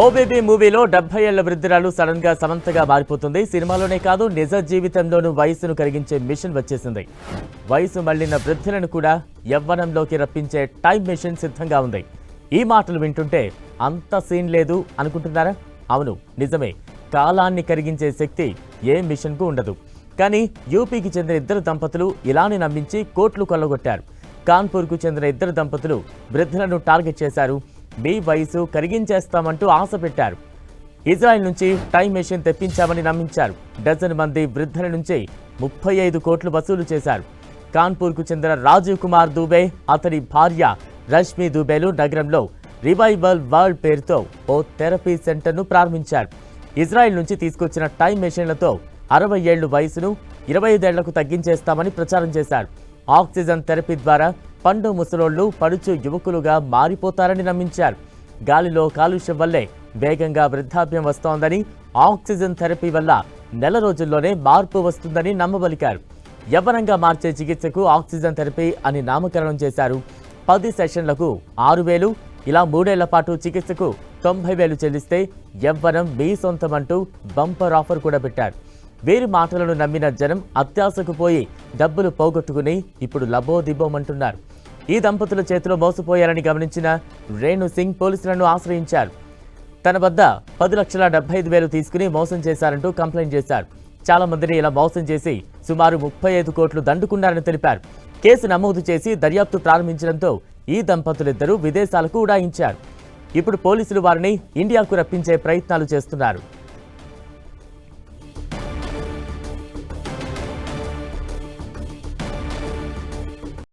OBB మూవీలో డెబ్బై ఏళ్ళ వృద్ధురాలు సడన్గా సమంతగా మారిపోతుంది. సినిమాలోనే కాదు నిజ జీవితంలోనూ వయసును కరిగించే మిషన్ వచ్చేసింది. వయసు మళ్ళిన వృద్ధులను కూడా యవ్వనంలోకి రప్పించే టైం మిషన్ సిద్ధంగా ఉంది. ఈ మాటలు వింటుంటే అంత సీన్ లేదు అనుకుంటున్నారా? అవును నిజమే. కాలాన్ని కరిగించే శక్తి ఏ మిషన్కు ఉండదు. కానీ యూపీకి చెందిన ఇద్దరు దంపతులు ఇలానే నమ్మించి కోట్లు కొల్లగొట్టారు. కాన్పూర్కు చెందిన ఇద్దరు దంపతులు వృద్ధులను టార్గెట్ చేశారు. మీ వయసు కరిగించేస్తామంటూ ఆశ పెట్టారు. ఇజ్రాయెల్ నుంచి టైం మెషిన్ తెప్పించామని నమ్మించారు. డజన్ మంది వృద్ధుల నుంచి ముప్పై ఐదు కోట్లు వసూలు చేశారు. కాన్పూర్కు చెందిన రాజీవ్ కుమార్ దూబే అతని భార్య రష్మి దూబేలు నగరంలో రివైవల్ వరల్డ్ పేరుతో ఓ థెరపీ సెంటర్ను ప్రారంభించారు. ఇజ్రాయెల్ నుంచి తీసుకొచ్చిన టైం మెషిన్లతో అరవై ఏళ్ళు వయసును ఇరవై ఐదేళ్ళకు తగ్గించేస్తామని ప్రచారం చేశారు. ఆక్సిజన్ థెరపీ ద్వారా పండు ముసలోళ్ళు పడుచు యువకులుగా మారిపోతారని నమ్మించారు. గాలిలో కాలుష్యం వల్లే వేగంగా వృద్ధాప్యం వస్తోందని ఆక్సిజన్ థెరపీ వల్ల నెల రోజుల్లోనే మార్పు వస్తుందని నమ్మబలికారు. యవ్వనంగా మార్చే చికిత్సకు ఆక్సిజన్ థెరపీ అని నామకరణం చేశారు. పది సెషన్లకు ఆరు వేలు ఇలా మూడేళ్ళ పాటు చికిత్సకు తొంభై వేలు చెల్లిస్తే యవ్వనం మీ సొంతమంటూ బంపర్ ఆఫర్ కూడా పెట్టారు. వీరి మాటలను నమ్మిన జనం అత్యాశకు పోయి డబ్బులు పోగొట్టుకుని ఇప్పుడు లబోదిబోమంటున్నారు ఈ దంపతుల చేతిలో మోసపోయారని గమనించిన రేణు సింగ్ పోలీసులను ఆశ్రయించారు. తన వద్ద పది లక్షల డెబ్బై ఐదు వేలు తీసుకుని మోసం చేశారంటూ కంప్లైంట్ చేశారు. చాలా మందిని ఇలా మోసం చేసి సుమారు ముప్పై ఐదు కోట్లు దండుకున్నారని తెలిపారు. కేసు నమోదు చేసి దర్యాప్తు ప్రారంభించడంతో ఈ దంపతులిద్దరూ విదేశాలకు ఉడాయించారు. ఇప్పుడు పోలీసులు వారిని ఇండియాకు రప్పించే ప్రయత్నాలు చేస్తున్నారు.